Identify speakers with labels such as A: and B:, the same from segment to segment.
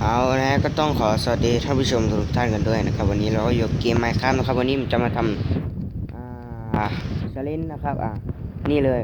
A: เอานะก็ต้องขอสวัสดีท่านผู้ชมทุกท่านกันด้วยนะครับ วันนี้เราก็อยู่เกมไมค์ครับนะครับ วันนี้ผมจะมาทำอ่าสลินนะครับ อ่านี่เลย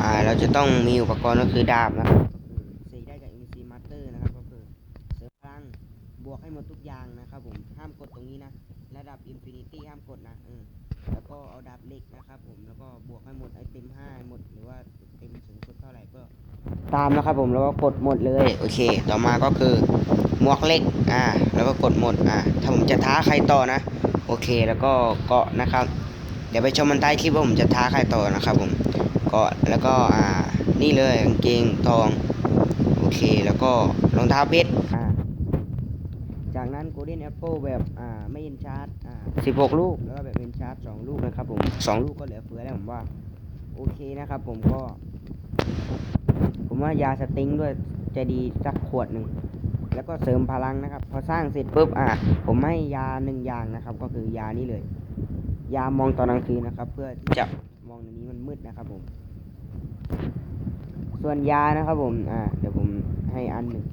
A: อ่า เราจะต้องมีอุปกรณ์ก็คือดาบนะครับก็คือสีได้กับ MC Master นะครับ ก็คือเสริมพลังบวกให้หมดทุกอย่างนะครับผมห้ามกดตรงนี้นะระดับ Infinity ห้ามกดนะเออ แล้วก็เอาดาบเหล็กนะครับผมแล้วก็บวกให้หมดไอเต็มห้าหมดหรือว่าเต็มสูงสุดเท่าไหร่ก็ตามนะครับผมแล้วก็กดหมดเลยโอเค ต่อมาก็คือหมวกเล็กอ่าแล้วก็กดหมดอ่าถ้าผมจะท้าใครต่อนะ โอเคแล้วก็เกาะนะครับ เดี๋ยวไปชมมันใต้คลิปว่าผมจะท้าใครต่อนะครับผมเกาะแล้วก็อ่านี่เลยกางเกงทอง โอเคแล้วก็รองเท้าเพชรอ่า จากนั้น Golden Apple แบบอ่าไม่เอ็นชาร์จอ่า16ลูกแล้วก็แบบเอ็นชาร์จ2ลูกนะครับผม2ลูกก็เหลือเฟือแล้วผมว่า โอเคนะครับผมก็ ผมว่ายาสติงด้วยจะดีสักขวดหนึ่งแล้วก็เสริมพลังนะครับ พอสร้างเสร็จปุ๊บอะผมให้ยาหนึ่งอย่างนะครับ ก็คือยานี้เลย ยามองตอนกลางคืนนะครับ เพื่อที่จะมองในนี้มันมืดนะครับผม ส่วนยานะครับผมอ่าเดี๋ยวผมให้อันหนึ่ง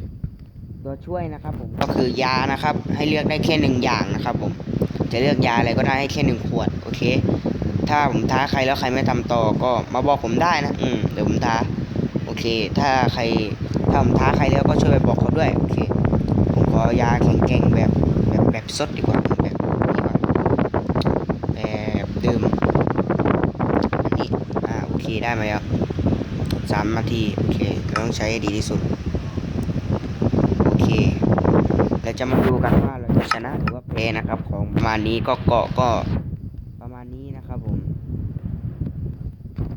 A: ตัวช่วยนะครับผมก็คือยานะครับ ให้เลือกได้แค่หนึ่งอย่างนะครับผมจะเลือกยาอะไรก็ได้ให้แค่หนึ่งขวดโอเค ถ้าผมท้าใครแล้วใครไม่ทำต่อก็มาบอกผมได้นะอืมเดี๋ยวผมท้าโอเค ถ้าใครถ้าผมท้าใครแล้วก็ช่วยไปบอกเขาด้วยโอเค ผมขอยาแข็งๆแบบแบบแบบสดดีกว่าแบบดีกว่าแบบดื่มอันนี้อ่าโอเคได้ไหมครับสามนาทีโอเคเราต้องใช้ดีที่สุด เราจะมาดูกันว่าเราจะชนะหรือว่าแพ้นะครับ ของประมาณนี้ก็เกาะก็ประมาณนี้นะครับผม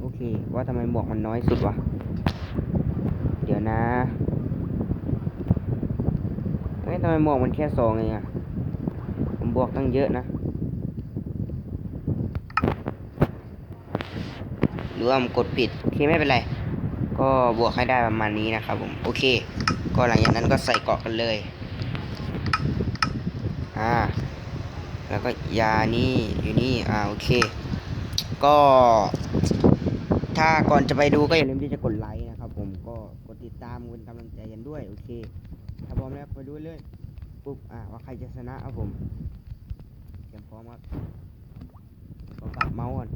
A: โอเค ว่าทำไมหมวกมันน้อยสุดวะ เดี๋ยวนะเฮ้ยทำไมหมวกมันแค่สองเองอะผมบวกตั้งเยอะนะหรือว่าผมกดผิดโอเคไม่เป็นไร ก็บวกให้ได้ประมาณนี้นะครับผม โอเค ก็หลังจากนั้นก็ใส่เกาะกันเลย แล้วก็ยานี่อยู่นี่อ่าโอเค ก็ ถ้าก่อนจะไปดูก็อย่าลืมที่จะกดไลค์นะครับผมก็กดติดตามเป็นกำลังใจกันด้วย โอเคถ้าพร้อมแล้วไปดูเลยปุ๊บอะว่าใครจะชนะครับผมเตรียมพร้อมครับปรับเมาส์ก่อน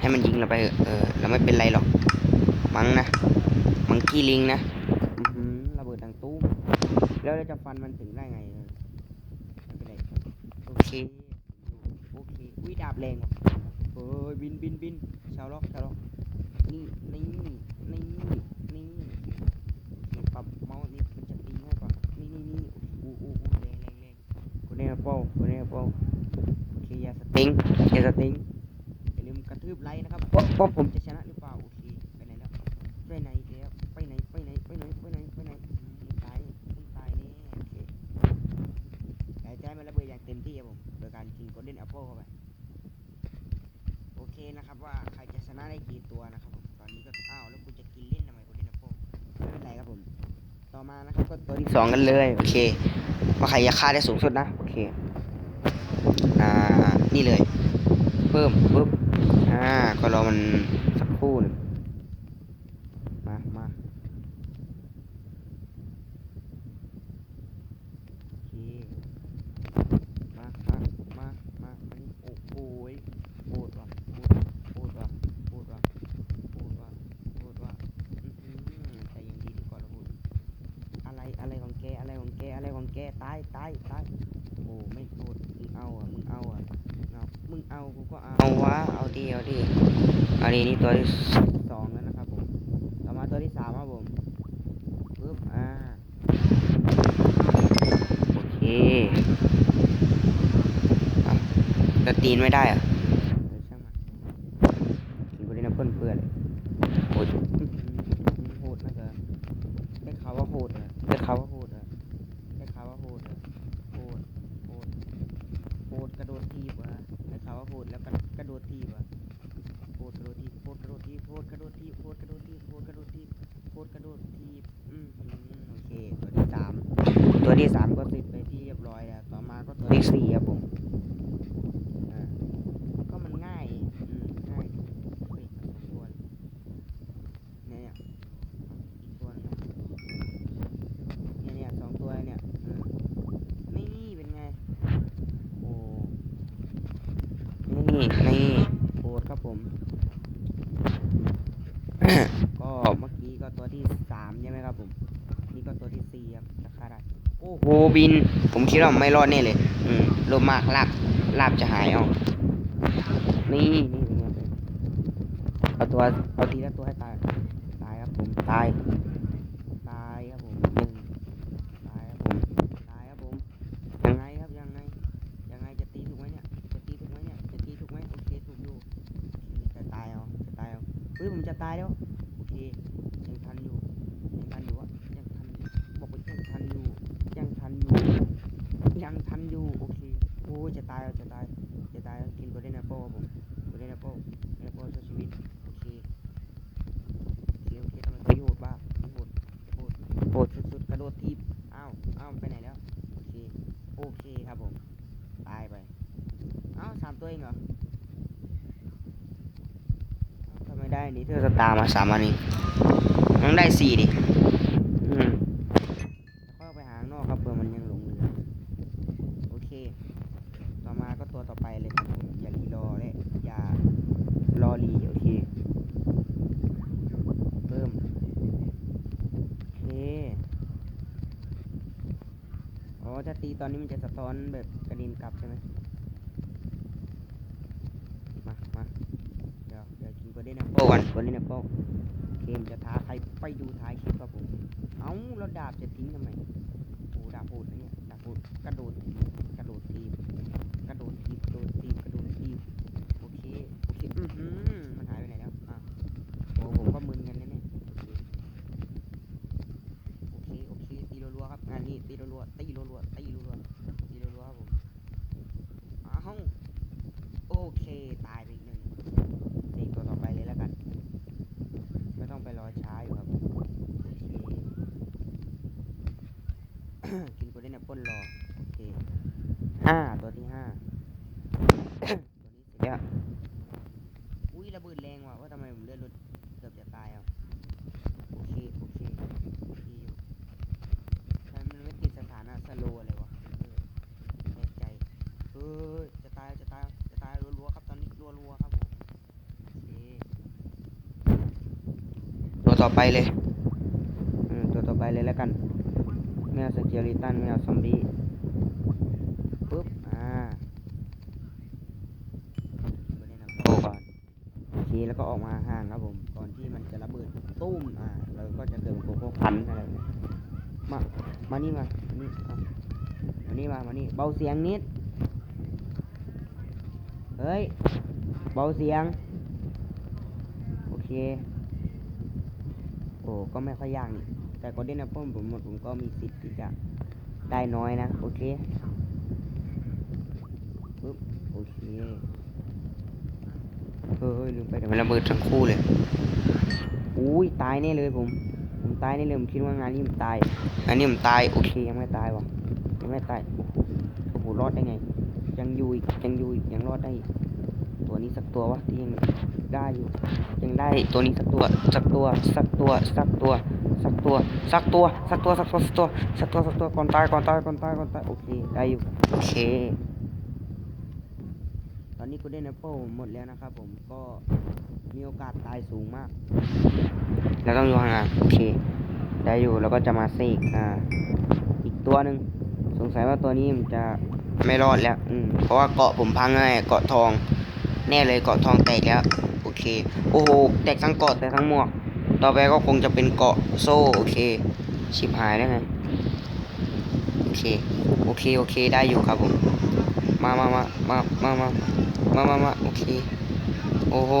A: ให้มันยิงเราไปเออเราไม่เป็นไรหรอก มั้งนะ มังกี้ลิงนะระเบิดดังตู้แล้วเราจะฟันมันถึงได้ไงเออไม่เป็นไร โอเคโอเค อุ้ยดาบแรงว่ะเฮ้ยบินบินบินชาวล็อกชาวล็อกนี่นี่นี่นี่โอเคปรับเมาส์นี่มันจะตีง่ายกว่านี่นี่นี่โอ้โหโอ้โหแรงแรงแรงคนนี้เป้าคนนี้เป้าโอเคอย่าสติงอย่าสติงอย่าลืมกระทืบไลค์นะครับเพราะเพราะผมจะชนะหรือเปล่าโอเคไปไหนแล้วไปไหนอีกแล้วไปไหนไปไหนไปไหนไปไหนไปไหนอืมมึงตายมึงตายแน่โอเคหายใจมันระ เต็มที่ครับผม โดยการกินโกลเด้นแอปเปิลเข้าไป โอเคนะครับว่าใครจะชนะได้กี่ตัวนะครับผม ตอนนี้ก็อ้าวแล้วกูจะกินเล่นทำไมกูเล่นนะโป้ไม่เป็นไรครับผม ต่อมานะครับก็ตัวที่สองกันเลย โอเค ว่าใครจะฆ่าได้สูงสุดนะ โอเค อ่า นี่เลย เพิ่มปุ๊บ อ่า ก็รอมันสักครู่หนึงมามาโอเคมามามามามานี่โอ้โหย พูดว่ะพูดพูดว่ะพูดว่ะพูดว่ะพูดว่ะอื้อหือแต่ยังดีที่ก่อนเราพูดอะไรอะไรของแก อะไรของแกตายตายตายโอ้ไม่พูดมึงเอาอะมึงเอาอะเอามึงเอากูก็เอาเอาวะเอาดีเอาดีเอาดีนี่ตัวที่สองแล้วนะครับผมต่อมาตัวที่สามครับผมปึ๊บอ่าโอเคอะตีนไม่ได้อะเออช่างมันกินไปเลยนะเพื่อนเพื่อนเลยโหดโหดน่าจะได้ข่าวว่าโหดอะได้ข่าวว่าโหดอะโหดโหดโหดกระโดดทีบอะได้ข่าวว่าโหดแล้วกระกระโดดทีบอะโหดกระโดดทีบโหดกระโดดทีบโหดกระโดดทีบโหดกระโดดทีบโหดกระโดดทีบโหดกระโดดทีบอืมอืมโอเคตัวที่สามตัวที่สามก็ติดไปที่เรียบร้อยแล้วต่อมาก็ตัวที่สี่ครับผมอ่า ก็มันง่าย อืม ง่ายเฮ้ยตัวเนี่ยเนี่ยอีกตัวหนึงนะเนี่ยเนี่ยสองตัวเนี่ยเออ ครับผม ก็เมื่อกี้ก็ตัว ที่สามใช่ไหมครับผม นี่ก็ตัวที่สี่ครับราคาได้โอ้โหบิน ผมคิดว่าไม่รอดแน่เลย อืมลมมากลาบลาบจะหายเอานี่นี่เป็นไงเป็นเอาตัวเอาทีละตัวให้ตายตายครับผมตายตายครับผมหนึ่งตายครับผมตายครับผมยังไงครับยังไงยังไงจะตีถูกไหมเนี่ยจะตีถูกไหมเนี่ยจะตีถูกไหมโอเคถูกอยู่โอเคจะตายเอาจะตายเอาเฮ้ยผมจะตายแล้ว โอเค ยังทันอยู่ ยังทันอยู่วะยังทันอยู่บอกว่ายังทันอยู่ ยังทันอยู่ ยังทันอยู่ โอเค โอ้ยจะตายแล้วจะตาย จะตายแล้วกินโกลเด้นแอปเปิลครับผมโกลเด้นแอปเปิลแอปเปิลช่วยชีวิต โอเค โอเค โอเคทำไมประโยชน์บ้างประโยชน์โหดโหดสุดๆ กระโดดทีบอ้าว อ้าวมันไปไหนแล้ว โอเค โอเคครับผม ตายไป เอ้าสามตัวเองเหรอเอ้าทำไมได้นี่เธอสตาร์มาสามอันนี้มันได้สี่ดิอืมแล้วก็ไปหาข้างนอกครับเผื่อมันยังหลงเหลือโอเค ต่อมาก็ตัวต่อไปเลยครับผมอย่ารีรอและอย่ารอรีโอเคเพิ่มโอเคอ๋อถ้าตีตอนนี้มันจะสะท้อนแบบกระดิ่งกลับใช่ไหมมามาเดี๋ยวเดี๋ยวกินก็ได้นะโป้ก่อนก็ได้นะโป้เคมจะท้าใครไปดูท้ายคลิปครับผม เอ้าแล้วดาบจะทิ้งทำไมโอ้ดาบโหดนะเนี่ยดาบโหดกระโดดกระโดดทีบกระโดดทีบกระโดดทีบกระโดดทีบโอเค โอเค อือหือมันหายไปไหนแล้ว อะโอ้ผมก็มึนกันนะเนี่ยโอเค โอเค โอเค ตีรัวๆครับงานนี้ตีรัวๆตีรัวๆตีรัวๆตีรัวๆครับผมอ้าวโอเค ตายไปอีกหนึ่งนี่ตัวต่อไปเลยแล้วกัน ไม่ต้องไปรอช้าอยู่ครับ โอเค กินกูได้เนี่ยป้นรอโอเคห้าตัวที่ห้าตัวนี้เสร็จแล้วอุ้ยระเบิดแรงว่ะว่าทำไมผมเลือดลดเกือบจะตายอะโอเคโอเคโอเคอยู่ทำไมมันไม่ติดสถานะสโลว์อะไรวะเออแปลกใจเฮ้ยจะตายจะตายจะตายรัวๆครับตอนนี้รัวๆครับผมโอเคตัวต่อไปเลยอืมตัวต่อไปเลยแล้วกัน ไม่เอาสเกลิตันไม่เอาซอมบี้ปุ๊บ อ่าโก่อนโอเคแล้วก็ออกมาห่างครับผม ก่อนที่มันจะระเบิดตุ้ม อ่าเราก็จะเกิดโกโก้พันอะไรแบบนี้มา มานี่มามานี่มานี่มา มานี่ เบาเสียงนิด เฮ้ย เบาเสียง โอเค โอ้ ก็ไม่ค่อยยากนี่ แต่ก็ได้นะพ่อผมหมดผมก็มีสิทธิ์ที่จะได้น้อยนะ โอเคปึ๊บโอเคเฮ้ยลืมไปเดี๋ยวมันระเบิดทั้งคู่เลยอุ้ยตายแน่เลยผมผมตายแน่เลยผมคิดว่างานนี้ผมตายอันนี้ผมตายโอเคยังไม่ตายวะยังไม่ตายโอ้โหโอ้โหรอดได้ไง ยังอยู่อีกยังอยู่อีกยังรอดได้อีกตัวนี้สักตัววะที่ยังได้อยู่ยังได้ตัวนี้สักตัวสักตัวสักตัวสักตัว สักตัวสักตัวสักตัวสักตัวสักตัวสักตัวสักตัวก่อนตายก่อนตายก่อนตายก่อนตายโอเคได้อยู่โอเค ตอนนี้กูได้นแอปเปิลหมดแล้วนะครับผมก็มีโอกาสตายสูงมากแล้วต้องอยู่ห่างๆโอเค ได้อยู่แล้วก็จะมาเซกอ่าอีกตัวหนึ่งสงสัยว่าตัวนี้มันจะไม่รอดแล้ว อืมเพราะว่าเกาะผมพังไงเกาะทอง แน่เลยเกาะทองแตกแล้ว โอเค โอ้โห แตกทั้งเกาะแตกทั้งหมวก ต่อไปก็คงจะเป็นเกาะโซ่โอเค ชิบหายแล้วไงโอเค โอเค โอเค ได้อยู่ครับผม มามามามามามามามามาโอเค โอ้โห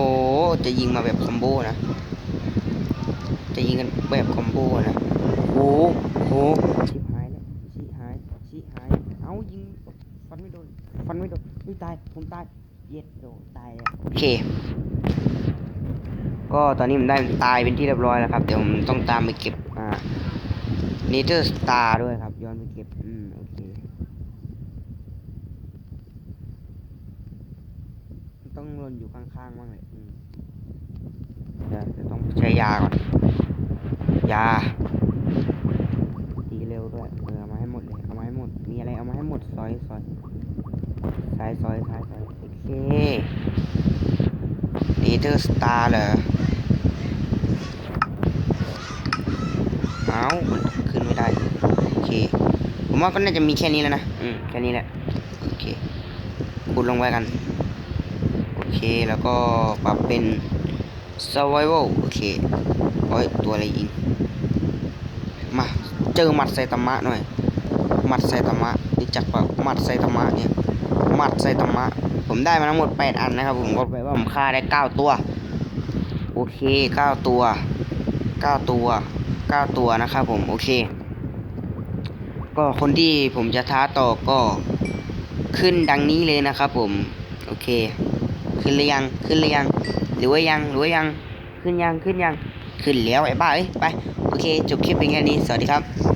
A: จะยิงมาแบบคอมโบนะ จะยิงกันแบบคอมโบนะโอ้โหชิบหายแล้วชิหายชิหาย เอายิง ฟันไม่โดน ฟันไม่โดนไม่ตาย ผมตาย เย็ดโดนตายโอเค ก็ตอนนี้ผมได้ตายเป็นที่เรียบร้อยแล้วครับ เดี๋ยวผมต้องตามไปเก็บอ่าเนเธอร์สตาร์ด้วยครับ ย้อนไปเก็บ อืมโอเค ต้องล่นอยู่ข้างๆบ้างเลยอืมเดี๋ยวจะต้องใช้ยาก่อน ยา ตีเร็วด้วยเออเอามาให้หมดเลย เอามาให้หมด มีอะไรเอามาให้หมดซอยซอยซ้ายซอยซ้ายซอยโอเค เนเธอร์สตาร์เหรอเอามันขึ้นไม่ได้ โอเค ผมว่าก็น่าจะมีแค่นี้แล้วนะ อืม แค่นี้แหละ โอเคคูณลงไว้กัน โอเค แล้วก็ปรับเป็น survival โอเคโอ้ย ตัวอะไรยิง มา เจอหมัดไซตามะหน่อย หมัดไซตามะรู้จักปล่าหมัดไซตามะเนี่ย มัดไซตามะ ผมได้มาทั้งหมด 8 อันนะครับ ผมก็แปลว่าผมฆ่าได้ 9 ตัว โอเค 9 ตัว 9 ตัว 9 ตัวนะครับผม โอเค ก็คนที่ผมจะท้าต่อก็ขึ้นดังนี้เลยนะครับผม โอเค ขึ้นหรือยัง ขึ้นหรือยัง หรือว่ายัง หรือว่ายัง ขึ้นยัง ขึ้นยัง ขึ้นแล้วไอ้บ้าเอ้ย ไป โอเค จบคลิปเป็นแค่นี้ สวัสดีครับ